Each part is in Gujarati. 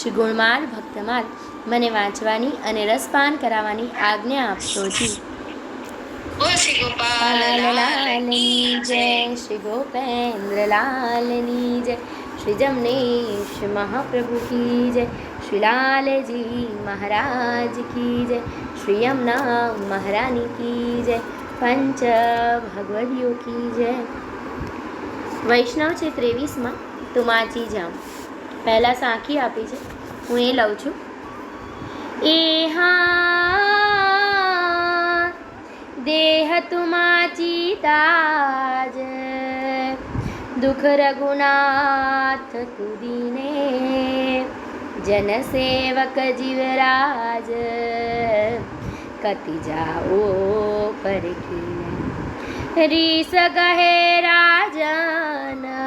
શ્રી ગુણમાલ ભક્તમાલ મને વાંચવાની અને રસપાન કરાવવાની આજ્ઞા આપશો જી. શ્રી જય શ્રી ગોપેન્દ્ર લાલની જય. શ્રી જમનેશ મહાપ્રભુ કી જય શ્રી લાલજી મહારાજ કી જય શ્રી યમુના મહારાણી કી જય પંચ ભગવદીઓ કી જય. વૈષ્ણવ છે ત્રેવીસમાં તુમાચી જામ પહેલાં સાંખી આપી છે. હું એ લઉં છું. એ હા, દેહ તુમાચી તાજ દુઃખ રઘુનાથ તુદીને, જન સેવક જીવરાજ કતિ જાઓ પરખીને. રીસ કહે રાજન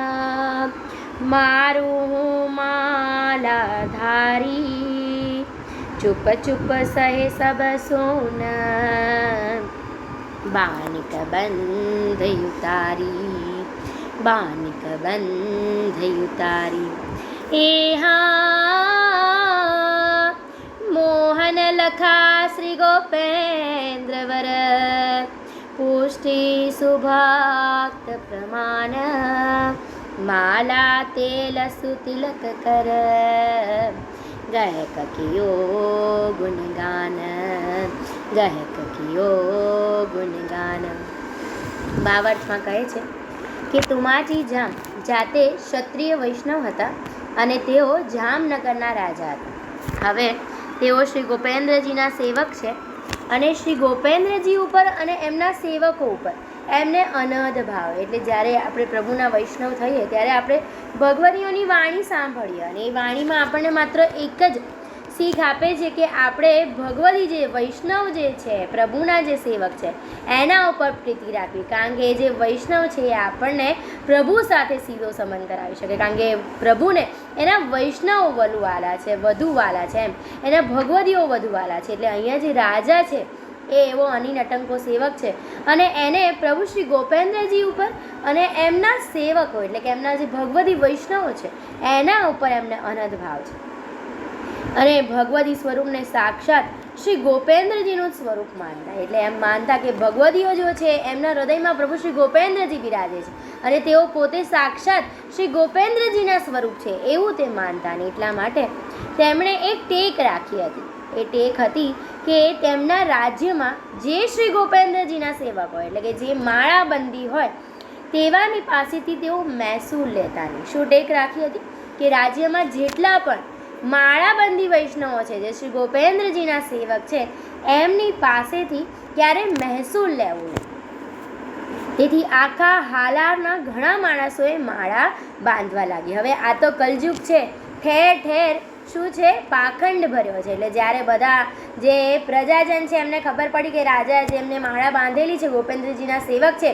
मारु मालाधारी। चुप चुप सहे सब सोन। बुत बन्दयुतरी हे हा मोहनलखाश्री गोपेन्द्र वर पुष्टि सुभाक्त प्रमाण। માલા તેલ સુતિલક કર. ગાયક કિયો ગુણગાન. ગાયક કિયો ગુણગાન. બાવર્થમાં કહે છે કે તુમાજી જામ જાતે ક્ષત્રિય વૈષ્ણવ હતા અને તેઓ જામનગરના રાજા હતા. હવે તેઓ શ્રી ગોપેન્દ્રજીના સેવક છે અને શ્રી ગોપેન્દ્રજી ઉપર અને એમના સેવકો ઉપર એમને અનહદ ભાવે. એટલે જ્યારે આપણે પ્રભુના વૈષ્ણવ થઈએ, ત્યારે આપણે ભગવતીઓની વાણી સાંભળીએ અને એ વાણીમાં આપણને માત્ર એક જ શીખ આપે છે કે આપણે ભગવતી જે વૈષ્ણવ જે છે, પ્રભુના જે સેવક છે, એના ઉપર પ્રીતિ રાખવી. કારણ કે એ જે વૈષ્ણવ છે, એ આપણને પ્રભુ સાથે સીધો સંબંધ કરાવી શકે. કારણ કે પ્રભુને એના વૈષ્ણવ વલુવાલા છે વધુ વાલા છે એમ. એના ભગવતીઓ વધુવાલા છે. એટલે અહીંયા જે રાજા છે એ એવો અનિલ અટંકો સેવક છે. અને એને પ્રભુ શ્રી ગોપેન્દ્રજી ઉપર અને એમના સેવકો, એટલે કે એમના જે ભગવતી વૈષ્ણવો છે, એના ઉપર એમને અનંત ભાવ છે. અને ભગવતી સ્વરૂપને સાક્ષાત શ્રી ગોપેન્દ્રજીનું જ સ્વરૂપ માનતા. એટલે એમ માનતા કે ભગવતીઓ જો છે, એમના હૃદયમાં પ્રભુ શ્રી ગોપેન્દ્રજી બિરાજે છે. અને તેઓ પોતે સાક્ષાત શ્રી ગોપેન્દ્રજીના સ્વરૂપ છે, એવું તે માનતા. ને એટલા માટે તેમણે એક ટેક રાખી હતી. એ ટેક હતી કે તેમના રાજ્યમાં જે શ્રી ગોપેન્દ્રજીના સેવકો એટલે કે જે માળાબંધી હોય, તેવાની પાસેથી તેઓ મહેસૂલ લેતા નહીં શું ટેક રાખી હતી? કે રાજ્યમાં જેટલા પણ માળાબંધી વૈષ્ણવો છે, જે શ્રી ગોપેન્દ્રજીના સેવક છે, એમની પાસેથી ક્યારે મહેસૂલ લેવું નહીં. તેથી આખા હાલારના ઘણા માણસોએ માળા બાંધવા લાગી. હવે આ તો કલયુગ છે. ઠેર ઠેર શું છે? પાખંડ ભર્યો છે. એટલે જ્યારે બધા જે પ્રજાજન છે, એમને ખબર પડી કે રાજા જેમને માળા બાંધેલી છે, ગોપેન્દ્રજીના સેવક છે,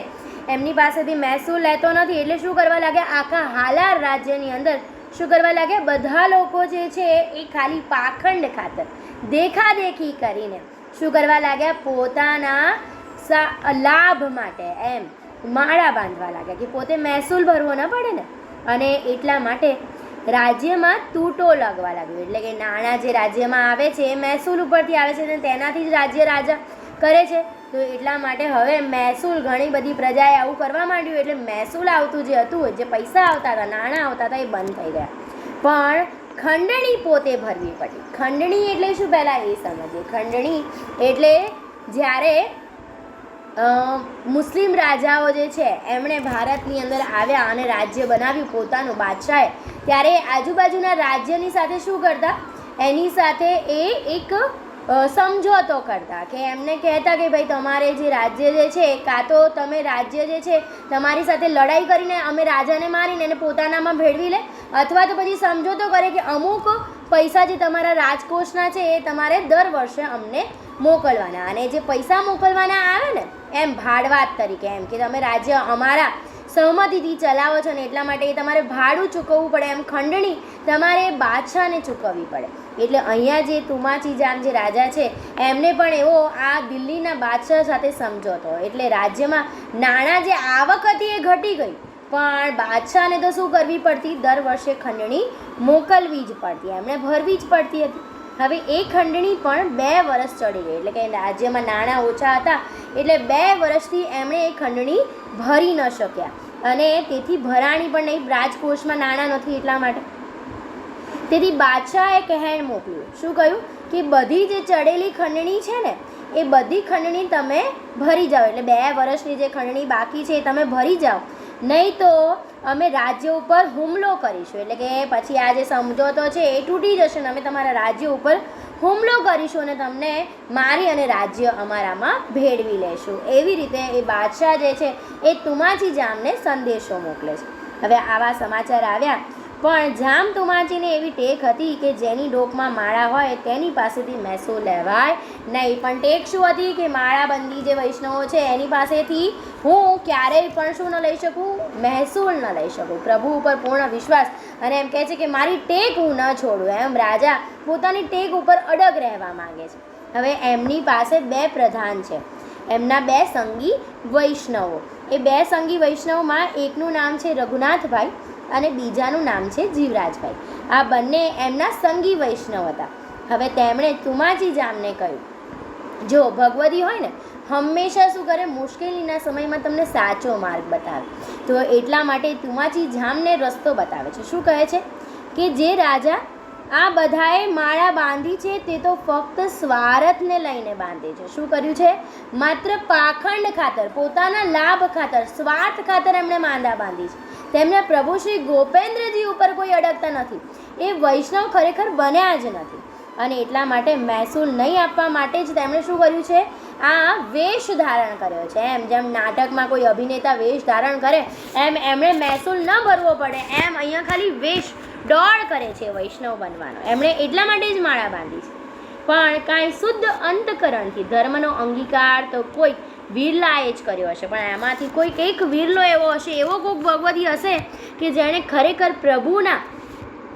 એમની પાસેથી મહેસૂલ લેતો નથી. એટલે શું કરવા લાગ્યા? આખા હાલાર રાજ્યની અંદર શું કરવા લાગ્યા? બધા લોકો જે છે, એ ખાલી પાખંડ ખાતર, દેખાદેખી કરીને શું કરવા લાગ્યા? પોતાના લાભ માટે એમ માળા બાંધવા લાગ્યા કે પોતે મહેસૂલ ભરવો ન પડે ને. અને એટલા માટે રાજ્યમાં તૂટો લગવા લાગ્યો. એટલે કે નાણાં જે રાજ્યમાં આવે છે એ મહેસૂલ ઉપરથી આવે છે અને તેનાથી જ રાજ્ય રાજા કરે છે. તો એટલા માટે હવે મહેસૂલ ઘણી બધી પ્રજાએ આવું કરવા માંડ્યું. એટલે મહેસૂલ આવતું જે હતું, જે પૈસા આવતા હતા, નાણાં આવતા હતા, એ બંધ થઈ ગયા. પણ ખંડણી પોતે ભરવી પડી. ખંડણી એટલે શું પહેલાં એ સમજીએ. ખંડણી એટલે જ્યારે મુસ્લિમ રાજાઓ જે છે, એમણે ભારતની અંદર આવ્યા અને રાજ્ય બનાવ્યું પોતાનું બાદશાહે. ત્યારે આજુબાજુના રાજ્યની સાથે શું કરતા? એની સાથે એ એક સમજોતો કરતા કે એમને કહેતા કે ભાઈ તમારે જે રાજ્ય જે છે, કાં તો તમે રાજ્ય જે છે, તમારી સાથે લડાઈ કરીને અમે રાજાને મારીને એને પોતાનામાં ભેળવી લે, અથવા તો પછી સમજોતો કરે કે અમુક પૈસા જે તમારા રાજકોષના છે, એ તમારે દર વર્ષે અમને મોકલવાના. અને જે પૈસા મોકલવાના આવે ને એમ ભાડવાત તરીકે, એમ કે તમે રાજ્ય અમારા સહમતિથી ચલાવો છો ને એટલા માટે તમારે ભાડું ચૂકવવું પડે, એમ ખંડણી તમારે બાદશાહને ચૂકવવી પડે. એટલે અહીંયા જે તુમાચી જામ જે રાજા છે, એમને પણ એવો આ દિલ્હીના બાદશાહ સાથે સમજોતો એટલે રાજ્યમાં નાણાં જે આવક હતી એ ઘટી ગઈ. પણ બાદશાહને તો શું કરવી પડતી? દર વર્ષે ખંડણી મોકલવી જ પડતી. એમણે ભરવી જ પડતી હતી. હવે એ ખંડણી પણ બે વર્ષ ચડી ગઈ. એટલે કે રાજ્યમાં નાણાં ઓછા હતા, એટલે બે વર્ષથી એમણે એ ખંડણી ભરી ન શક્યા. અને તેથી ભરાણી પણ નહીં, રાજકોષમાં નાણાં નથી એટલા માટે. તેથી બાદશાહે કહેણ મોકલ્યું શું કહ્યું? કે બધી જે ચડેલી ખંડણી છે ને, એ બધી ખંડણી તમે ભરી જાઓ. એટલે બે વર્ષની જે ખંડણી બાકી છે એ તમે ભરી જાઓ. નહીં તો અમે રાજ્ય ઉપર હુમલો કરીશું. એટલે કે પછી આ જે સમજોતો છે એ તૂટી જશે અને અમે તમારા રાજ્ય ઉપર હુમલો કરીશું અને તમને મારી અને રાજ્ય અમારામાં ભેળવી લેશું. એવી રીતે એ બાદશાહ જે છે એ તુમાચી જામને સંદેશો મોકલે છે. હવે આવા સમાચાર આવ્યા પણ જામ તુમાચીને એવી ટેક હતી કે જેની ડોકમાં માળા હોય તેની પાસેથી મહેસૂલ લેવાય. નહીં, પણ ટેક શું હતી કે માળાબંધી જે વૈષ્ણવો છે, એની પાસેથી હું ક્યારેય પણ શું ન લઈ શકું? મહેસૂલ ન લઈ શકું. પ્રભુ ઉપર પૂર્ણ વિશ્વાસ અને એમ કહે છે કે મારી ટેક હું ન છોડું. એમ રાજા પોતાની ટેક ઉપર અડગ રહેવા માંગે છે. હવે એમની પાસે બે પ્રધાન છે. એમના બે સંગી વૈષ્ણવો. એ બે સંગી વૈષ્ણવમાં એકનું નામ છે રઘુનાથભાઈ અને બીજાનું નામ છે જીવરાજભાઈ. આ બંને એમના સંગી વૈષ્ણવ હતા. હવે તેમણે તુમાજી જામને કહ્યું, જો ભગવતી હોય ને, હંમેશા શું કરે? મુશ્કેલીના સમયમાં તમને સાચો માર્ગ બતાવે. તો એટલા માટે તુમાજી જામને રસ્તો બતાવે છે. શું કહે છે? કે જે રાજા આ બધાએ માળા બાંધી છે, તે તો ફક્ત સ્વાર્થને લઈને બાંધે છે. શું કર્યું છે? માત્ર પાખંડ ખાતર, પોતાના લાભ ખાતર, સ્વાર્થ ખાતર એમણે માંદા બાંધી છે. તેમને પ્રભુ શ્રી ગોપેન્દ્રજી ઉપર કોઈ અડગતા નથી. એ વૈષ્ણવ ખરેખર બન્યા જ નથી. અને એટલા માટે મહેસૂલ નહીં આપવા માટે જ તેમણે શું કર્યું છે? આ વેશ ધારણ કર્યો છે. એમ જેમ નાટકમાં કોઈ અભિનેતા વેશ ધારણ કરે, એમ એમણે મહેસૂલ ન ભરવો પડે, એમ અહીંયા ખાલી વેશ દોડ કરે છે વૈષ્ણવ બનવાનો. એમણે એટલા માટે જ માળા બાંધી છે. પણ કાંઈ શુદ્ધ અંતકરણથી ધર્મનો અંગીકાર તો કોઈ વિરલાએ જ કર્યો હશે. પણ એમાંથી કોઈક એક વિરલો એવો હશે, એવો કોઈક ભગવતી હશે કે જેણે ખરેખર પ્રભુના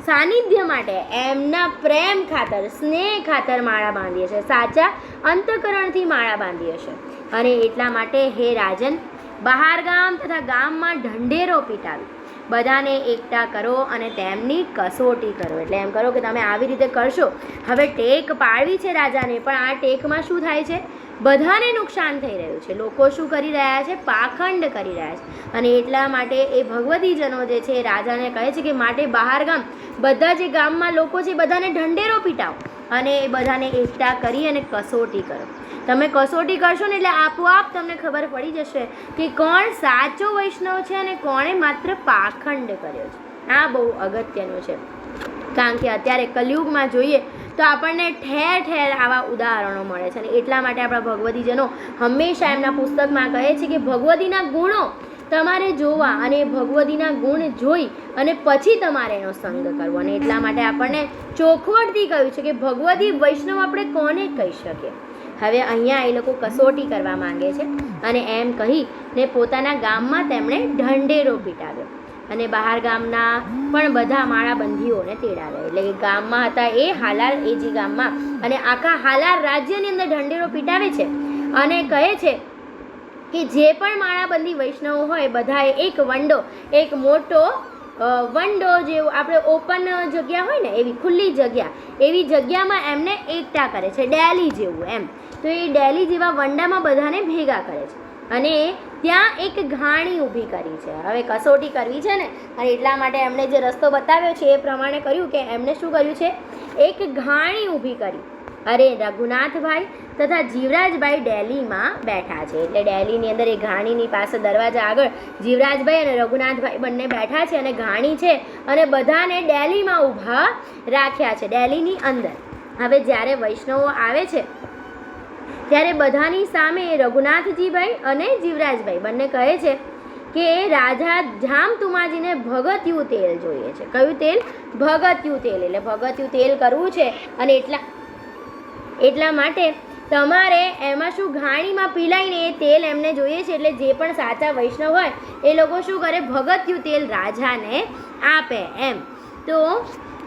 સાનિધ્ય માટે એમના પ્રેમ ખાતર, સ્નેહ ખાતર માળા બાંધી હશે. સાચા અંતકરણથી માળા બાંધી હશે. અને એટલા માટે હે રાજન, બહાર ગામ તથા ગામમાં ઢંઢેરો પીટાવી. બધાને એકઠા કરો અને તેમની કસોટી કરો. એટલે એમ કરો કે તમે આવી રીતે કરશો. હવે ટેક પાડવી છે રાજાને, પણ આ ટેકમાં શું થાય છે? બધાને નુકસાન થઈ રહ્યું છે. લોકો શું કરી રહ્યા છે? પાખંડ કરી રહ્યા છે. અને એટલા માટે એ ભગવતીજનો જે છે રાજાને કહે છે કે, માટે બહાર ગામ. બધા જે ગામમાં લોકો છે બધાને ઢંઢેરો પીટાવો. અને એ બધાને એકઠા કરી અને કસોટી કરો. તમે કસોટી કરશો ને એટલે આપોઆપ તમને ખબર પડી જશે કે કોણ સાચો વૈષ્ણવ છે અને કોણે માત્ર પાખંડ કર્યો છે. આ બહુ અગત્યનું છે. કારણ કે અત્યારે કલયુગમાં જોઈએ તો આપણને ઠેર ઠેર આવા ઉદાહરણો મળે છે અને એટલા માટે આપણા ભગવતીજનો હંમેશા એમના પુસ્તકમાં કહે છે કે ભગવતીના ગુણો તમારે જોવા અને ભગવતીના ગુણ જોઈ અને પછી તમારે એનો સંગ કરવો. અને એટલા માટે આપણને ચોખવટથી કહ્યું છે કે ભગવતી વૈષ્ણવ આપણે કોને કહી શકીએ? હવે અહીંયા એ લોકો કસોટી કરવા માંગે છે અને એમ કહી ને પોતાના ગામમાં તેમણે ઢંઢેરો પીટાવ્યો. અને બહાર ગામના પણ બધા માળાબંધીઓને તેડાવ્યા. એટલે કે ગામમાં હતા એ હાલાર એજી ગામમાં. અને આખા હાલાર રાજ્યની અંદર ઢંઢેરો પીટાવે છે અને કહે છે કે જે પણ માળાબંધી વૈષ્ણવ હોય, બધાએ એક વંડો, એક મોટો વંડો જેવું આપણે ઓપન જગ્યા હોય ને, એવી ખુલ્લી જગ્યા, એવી જગ્યામાં એમને એકઠા કરે છે, ડેલી જેવું એમ. તો એ ડેલી જેવા વંડામાં બધાને ભેગા કરે છે. અને ત્યાં એક ઘાણી ઊભી કરી છે. હવે કસોટી કરવી છે ને, અને એટલા માટે એમણે જે રસ્તો બતાવ્યો છે, એ પ્રમાણે કર્યું કે એમણે શું કર્યું છે? એક ઘાણી ઊભી કરી. અરે, રઘુનાથભાઈ તથા જીવરાજભાઈ ડેલીમાં બેઠા છે. એટલે ડેલીની અંદર એ ઘાણીની પાસે દરવાજા આગળ જીવરાજભાઈ અને રઘુનાથભાઈ બંને બેઠા છે અને ઘાણી છે અને બધાને ડેલીમાં ઊભા રાખ્યા છે, ડેલીની અંદર. હવે જ્યારે વૈષ્ણવો આવે છે, ત્યારે બધાની સામે રઘુનાથજીભાઈ અને જીવરાજભાઈ બંને કહે છે કે, રાજા જામ તુમાજીને ભગત્યું તેલ જોઈએ છે. કયું તેલ? ભગત્યું તેલ. એટલે ભગત્યું તેલ કરવું છે અને એટલા એટલા માટે તમારે એમાં શું ઘાણીમાં પીલાઈને એ તેલ એમને જોઈએ છે, એટલે જે પણ સાચા વૈષ્ણવ હોય, એ લોકો શું કરે? ભગત્યું તેલ રાજાને આપે એમ. તો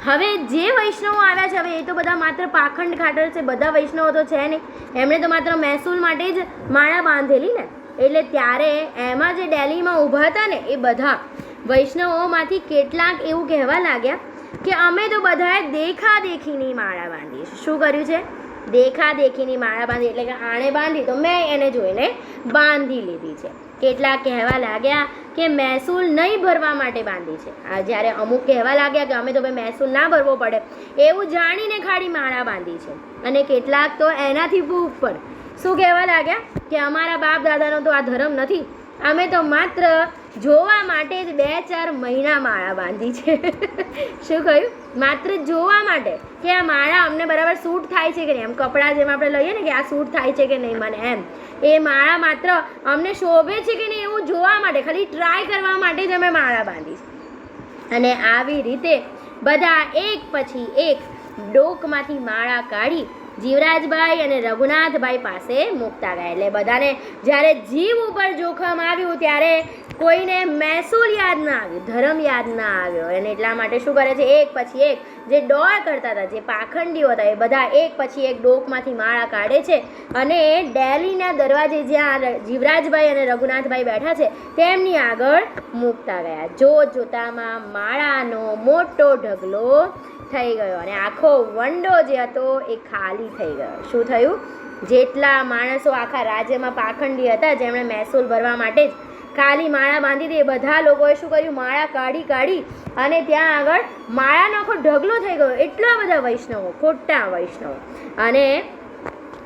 હવે જે વૈષ્ણવો આવ્યા છે, હવે એ તો બધા માત્ર પાખંડ ખાટર છે, બધા વૈષ્ણવો તો છે નહીં. એમણે તો માત્ર મહેસૂલ માટે જ માળા બાંધેલી ને. એટલે ત્યારે એમાં જે ડેલીમાં ઊભા હતા ને, એ બધા વૈષ્ણવોમાંથી કેટલાક એવું કહેવા લાગ્યા કે અમે તો બધાએ દેખા દેખીની માળા બાંધી શું કર્યું છે? દેખા દેખીની માળા બાંધી, એટલે કે આણે બાંધી, તો મેં એને જોઈને બાંધી લીધી છે. કેટલાક કહેવા લાગ્યા કે મહેસૂલ નહીં ભરવા માટે બાંધી છે. આ જ્યારે અમુક કહેવા લાગ્યા કે અમે તો ભાઈ મહેસૂલ ના ભરવો પડે, એવું જાણીને ખાડી માળા બાંધી છે. અને કેટલાક તો એનાથી ઉપર શું કહેવા લાગ્યા કે અમારા બાપ દાદાનો તો આ ધર્મ નથી. અમે તો માત્ર જોવા માટે જ બે ચાર મહિના માળા બાંધી છે. શું કહ્યું? માત્ર જોવા માટે? કે આ માળા અમને બરાબર સૂટ થાય છે કે નહીં? એમ કપડાં જેમ આપણે લઈએ ને કે આ સૂટ થાય છે કે નહીં મને એમ. એ માળા માત્ર અમને શોભે છે કે નહીં એવું જોવા માટે? ખાલી ટ્રાય કરવા માટે જ અમે માળા બાંધી છે. અને આવી રીતે બધા એક પછી એક ડોકમાંથી માળા કાઢી જીવરાજભાઈ અને રઘુનાથભાઈ પાસે મૂકતા ગયા. એટલે બધાને જ્યારે જીવ ઉપર જોખમ આવ્યું ત્યારે કોઈને મહેસૂલ યાદ ના આવ્યું, ધર્મ યાદ ના આવ્યો. અને એટલા માટે શું કરે છે? એક પછી એક જે ડોળ કરતા હતા, જે પાખંડીઓ હતા, એ બધા એક પછી એક ડોકમાંથી માળા કાઢે છે. અને ડેલીના દરવાજે જ્યાં જીવરાજભાઈ અને રઘુનાથભાઈ બેઠા છે, તેમની આગળ મૂકતા ગયા. જોત જોતામાં માળાનો મોટો ઢગલો થઈ ગયો અને આખો વંડો જે હતો એ ખાલી થઈ ગયો. શું થયું? જેટલા માણસો આખા રાજ્યમાં પાખંડી હતા, જેમણે મહેસૂલ ભરવા માટે જ ખાલી માળા બાંધી હતી, એ બધા લોકોએ શું કર્યું? માળા કાઢી કાઢી અને ત્યાં આગળ માળાનો આખો ઢગલો થઈ ગયો. એટલા બધા વૈષ્ણવો, ખોટા વૈષ્ણવો. અને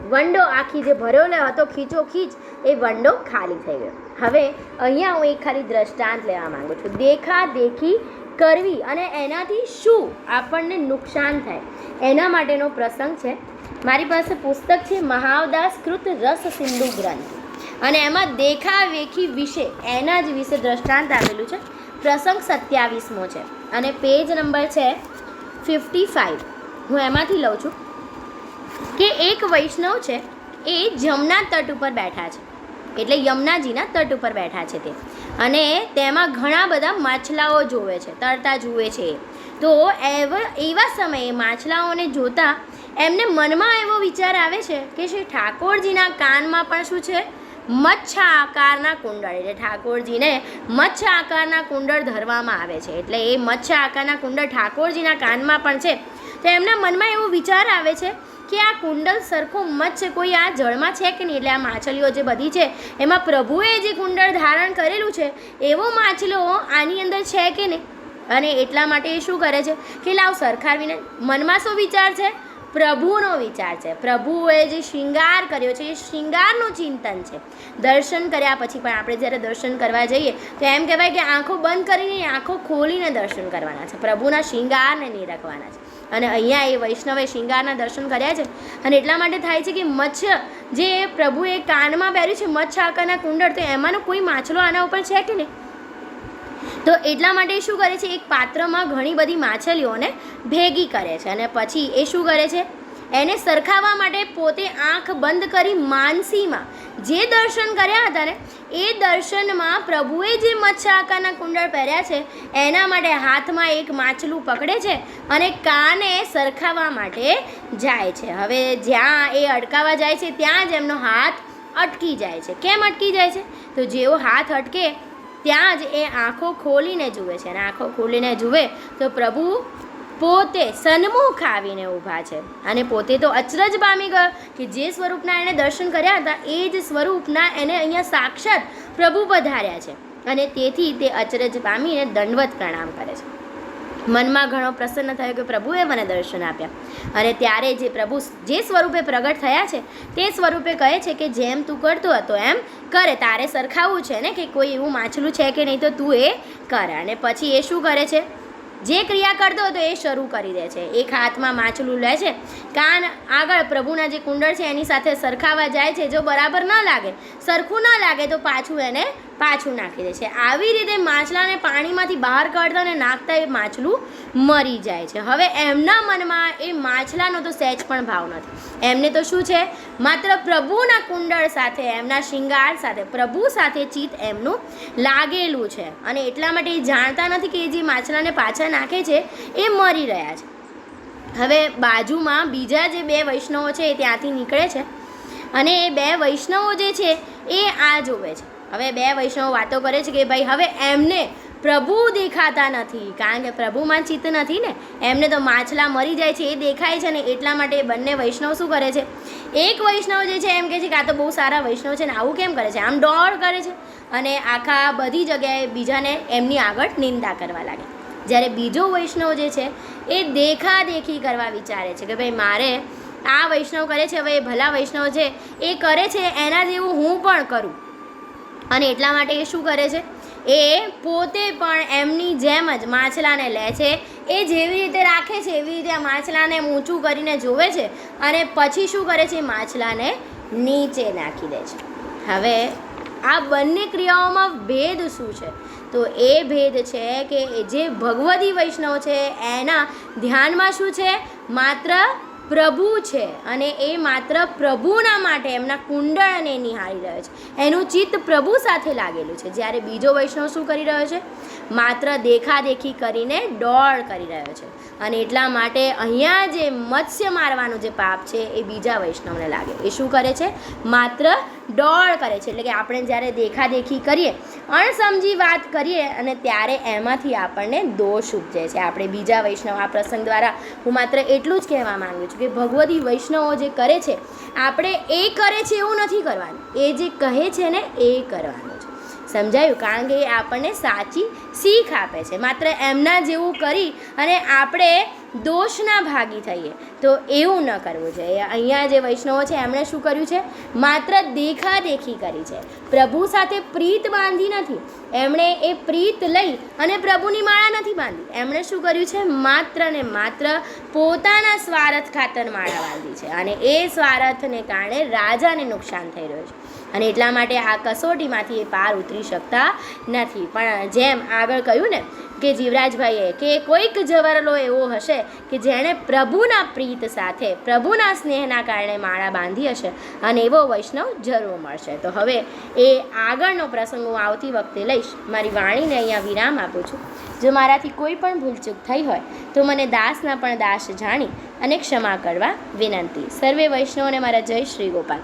વંડો આખી જે ભરેલો હતો ખીચો ખીચ એ વંડો ખાલી થઈ ગયો. હવે અહીંયા હું એક ખાલી દ્રષ્ટાંત લેવા માગું છું. દેખા દેખી કરવી અને એનાથી શું આપણને નુકસાન થાય એના માટેનો પ્રસંગ છે. મારી પાસે પુસ્તક છે મહાવદાસ કૃત રસ સિંધુ ગ્રંથ. અને એમાં દેખાવેખી વિશે એના જ વિશે દ્રષ્ટાંત આવેલું છે. પ્રસંગ સત્યાવીસમો છે અને પેજ નંબર છે ફિફ્ટી ફાઇવ હું એમાંથી લઉં છું કે એક વૈષ્ણવ છે એ જમના તટ ઉપર બેઠા છે. એટલે યમુનાજીના તટ ઉપર બેઠા છે તે. અને તેમાં ઘણા બધા માછલાઓ જોવે છે, તરતા જુએ છે. તો એવા એવા સમયે માછલાઓને જોતા એમને મનમાં એવો વિચાર આવે છે કે શ્રી ઠાકોરજીના કાનમાં પણ શું છે? મચ્છા આકારના કુંડળ. એટલે ઠાકોરજીને મચ્છા આકારના કુંડળ ધરવામાં આવે છે. એટલે એ મચ્છા આકારના કુંડળ ઠાકોરજીના કાનમાં પણ છે. તો એમના મનમાં એવો વિચાર આવે છે કે આ કુંડલ સરખો મચ્છ કોઈ આ જળમાં છે કે નહીં? એટલે આ માછલીઓ જે બધી છે, એમાં પ્રભુએ જે કુંડળ ધારણ કરેલું છે, એવો માછલો આની અંદર છે કે નહીં? અને એટલા માટે એ શું કરે છે કે લાવ સરખાવીને મનમાં શું વિચાર છે? પ્રભુનો વિચાર છે. પ્રભુએ જે શૃંગાર કર્યો છે, એ શૃંગારનું ચિંતન છે. દર્શન કર્યા પછી પણ આપણે જ્યારે દર્શન કરવા જઈએ, તો એમ કહેવાય કે આંખો બંધ કરીને આંખો ખોલીને દર્શન કરવાના છે. પ્રભુના શૃંગારને નિરખવાના છે. અને અહીંયા એ વૈષ્ણવે શિંગારના દર્શન કર્યા છે. અને એટલા માટે થાય છે કે મચ્છ જે પ્રભુએ કાનમાં પહેર્યું છે, મચ્છ આકારના કુંડળ, તો એમાંનો કોઈ માછલો આના ઉપર છે કે નહીં? તો એટલા માટે શું કરે છે? એક પાત્રમાં ઘણી બધી માછલીઓને ભેગી કરે છે અને પછી એ શું કરે છે? એને સરખાવવા માટે પોતે આંખ બંધ કરી માનસીમાં જે દર્શન કર્યા હતા ને, એ દર્શનમાં પ્રભુએ જે મચ્છ આકારના કુંડળ પહેર્યા છે, એના માટે હાથમાં એક માછલું પકડે છે અને કાને સરખાવવા માટે જાય છે. હવે જ્યાં એ અટકાવવા જાય છે, ત્યાં જ એમનો હાથ અટકી જાય છે. કેમ અટકી જાય છે? તો જેવો હાથ અટકે, ત્યાં જ એ આંખો ખોલીને જુએ છે. અને આંખો ખોલીને જુએ તો પ્રભુ પોતે સન્મુખ આવીને ઊભા છે. અને પોતે તો અચરજ પામી ગયો કે જે સ્વરૂપના એણે દર્શન કર્યા હતા, એ જ સ્વરૂપના એને અહીંયા સાક્ષાત પ્રભુ પધાર્યા છે. અને તેથી તે અચરજ પામીને દંડવત પ્રણામ કરે છે. મનમાં ઘણો પ્રસન્ન થયો કે પ્રભુએ મને દર્શન આપ્યા. અને ત્યારે જે પ્રભુ જે સ્વરૂપે પ્રગટ થયા છે, તે સ્વરૂપે કહે છે કે જેમ તું કરતો હતો એમ કરે. તારે સરખાવવું છે ને કે કોઈ એવું માછલું છે કે નહીં તો તું એ કર. અને પછી એ શું કરે છે? જે ક્રિયા કરતો હતો એ શરૂ કરી દે છે. એક હાથમાં માછલું લે છે. કાન આગળ પ્રભુના જે કુંડળ છે, એની સાથે સરખાવા જાય છે. જો બરાબર ન લાગે, સરખું ન લાગે તો પાછું એને પાછું નાખી દે છે. આવી રીતે માછલાને પાણીમાંથી બહાર કાઢતા અને નાખતા એ માછલું મરી જાય છે. હવે એમના મનમાં એ માછલાનો તો સહેજ પણ ભાવ નથી. એમને તો શું છે? માત્ર પ્રભુના કુંડળ સાથે, એમના શિંગાર સાથે, પ્રભુ સાથે ચિત્ત એમનું લાગેલું છે. અને એટલા માટે એ જાણતા નથી કે એ જે માછલાને પાછા નાખે છે, એ મરી રહ્યા છે. હવે બાજુમાં બીજા જે બે વૈષ્ણવો છે એ ત્યાંથી નીકળે છે. અને એ બે વૈષ્ણવો જે છે, એ આ જોવે છે. હવે બે વૈષ્ણવ વાતો કરે છે કે ભાઈ, હવે એમને પ્રભુ દેખાતા નથી. કારણ કે પ્રભુમાં ચિત્ત નથી ને. એમને તો માછલા મરી જાય છે, એ દેખાય છે ને. એટલા માટે બંને વૈષ્ણવ શું કરે છે? એક વૈષ્ણવ જે છે એમ કહે છે કે આ તો બહુ સારા વૈષ્ણવ છે ને, આવું કેમ કરે છે? આમ દોડ કરે છે અને આખા બધી જગ્યાએ બીજાને એમની આગળ નિંદા કરવા લાગે. જ્યારે બીજો વૈષ્ણવ જે છે, એ દેખાદેખી કરવા વિચારે છે કે ભાઈ, મારે આ વૈષ્ણવ કરે છે, હવે એ ભલા વૈષ્ણવ છે, એ કરે છે, એના જેવું હું પણ કરું. અને એટલા માટે એ શું કરે છે? એ પોતે પણ એમની જેમ જ માછલાને લે છે. એ જેવી રીતે રાખે છે, એવી રીતે આ માછલાને ઊંચું કરીને જોવે છે અને પછી શું કરે છે? માછલાને નીચે નાખી દે છે. હવે આ બંને ક્રિયાઓમાં ભેદ શું છે? તો એ ભેદ છે કે જે ભગવતી વૈષ્ણવ છે, એના ધ્યાનમાં શું છે? માત્ર પ્રભુ છે અને એ માત્ર પ્રભુના માટે એમના કુંડળને નિહાળી રહ્યો છે. એનું ચિત્ત પ્રભુ સાથે લાગેલું છે. જ્યારે બીજો વૈષ્ણવ શું કરી રહ્યો છે? માત્ર દેખાદેખી કરીને દોડ કરી રહ્યો છે. અને એટલા માટે અહીંયા જે મત્સ્ય મારવાનું જે પાપ છે એ બીજા વૈષ્ણવને લાગે. એ શું કરે છે? માત્ર ડોળ કરે છે. એટલે કે આપણે જ્યારે દેખાદેખી કરીએ, અણસમજી વાત કરીએ અને ત્યારે એમાંથી આપણને દોષ ઉપજે છે. આપણે બીજા વૈષ્ણવ, આ પ્રસંગ દ્વારા હું માત્ર એટલું જ કહેવા માંગુ છું કે ભગવતી વૈષ્ણવો જે કરે છે, આપણે એ કરે છે એવું નથી કરવાનું. એ જે કહે છે ને, એ કરવાનું. સમજાયું? કારણ કે એ આપણને સાચી શીખ આપે છે. માત્ર એમના જેવું કરી અને આપણે દોષના ભાગી થઈએ. તો એવું ન કરવું જોઈએ. અહીંયા જે વૈષ્ણવો છે, એમણે શું કર્યું છે? માત્ર દેખાદેખી કરી છે. પ્રભુ સાથે પ્રીત બાંધી નથી. એમણે એ પ્રીત લઈ અને પ્રભુની માળા નથી બાંધી. એમણે શું કર્યું છે? માત્ર ને માત્ર પોતાના સ્વાર્થ ખાતર માળા બાંધી છે. અને એ સ્વાર્થને કારણે રાજાને નુકસાન થઈ રહ્યું છે. અને એટલા માટે આ કસોટીમાંથી એ પાર ઉતરી શકતા નથી. પણ જેમ આગળ કહ્યું ને કે જીવરાજભાઈએ કે કોઈક જવરલો એવો હશે કે જેણે પ્રભુના પ્રીત સાથે, પ્રભુના સ્નેહના કારણે માળા બાંધી હશે અને એવો વૈષ્ણવ જરૂર મળશે. તો હવે એ આગળનો પ્રસંગ હું આવતી વખતે લઈશ. મારી વાણીને અહીંયા વિરામ આપું છું. જો મારાથી કોઈ પણ ભૂલચૂક થઈ હોય, તો મને દાસના પણ દાસ જાણી અને ક્ષમા કરવા વિનંતી. સર્વે વૈષ્ણવને મારા જય શ્રી ગોપાલ.